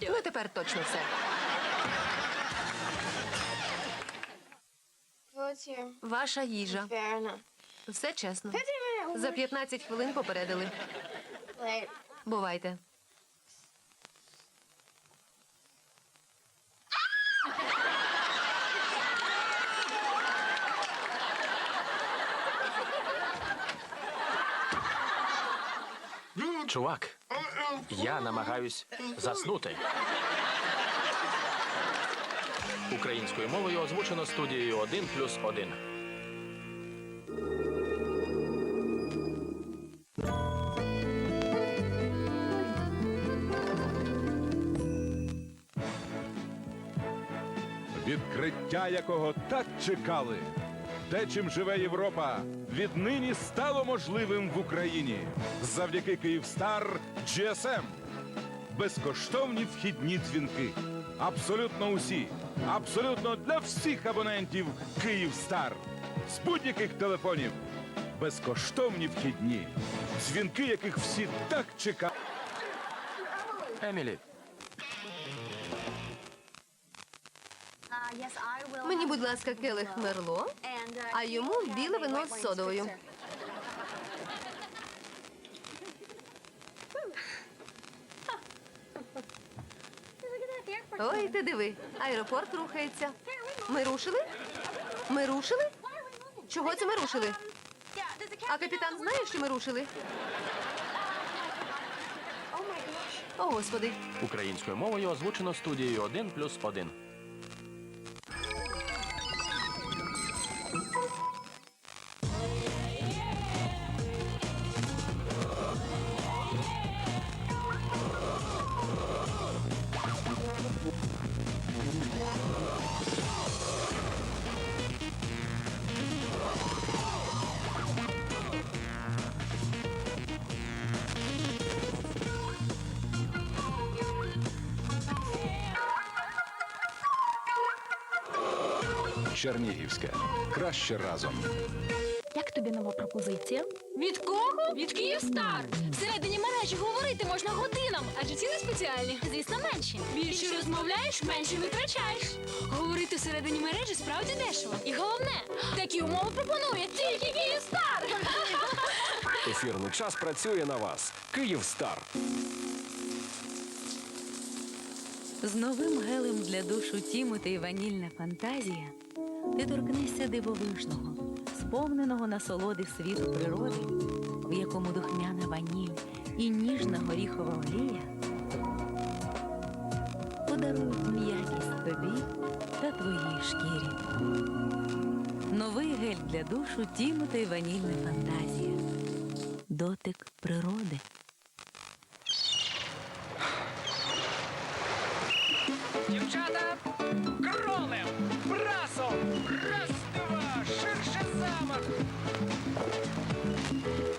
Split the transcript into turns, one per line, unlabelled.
do
Ну тепер точно все. Ваша їжа. Все чесно. За 15 хвилин попередили. Бувайте.
Чувак, я намагаюсь заснути. Українською мовою озвучено студією 1 плюс 1.
відкриття якого так чекали. Те, чим живе Європа, віднині стало можливим в Україні завдяки Київстар GSM. Безкоштовні вхідні дзвінки. Абсолютно усі. Абсолютно для всіх абонентів Київстар. З будь-яких телефонів. Безкоштовні вхідні. Дзвінки, яких всі так чекали.
Емілі,
Мені, будь ласка, келих мерло, а йому біле вино з содовою. Ой, ти диви, аеропорт рухається. Ми рушили? Ми рушили? Чого це ми рушили? А капітан знає, що ми рушили? О, господи.
українською мовою озвучено студією 1 плюс 1.
Чернігівське. Краще разом.
Як тобі нова пропозиція?
Від кого? Від Київстар. Всередині мережі говорити можна годинам, адже ціни спеціальні. Звісно, менші. Більше розмовляєш, менше витрачаєш. Говорити всередині мережі справді дешево. І головне, такі умови пропонує тільки Київстар.
Ефірний час працює на вас. Київстар.
З новим гелем для душу Тімоти і ванільна фантазія ти торкнешся дивовижного, сповненого насолоди світу природи, в якому духмяна ваніль і ніжна горіхова олія подарують м'якість тобі та твоїй шкірі. Новий гель для душу Тімоти і ванільна фантазія. Дотик природи. あっ。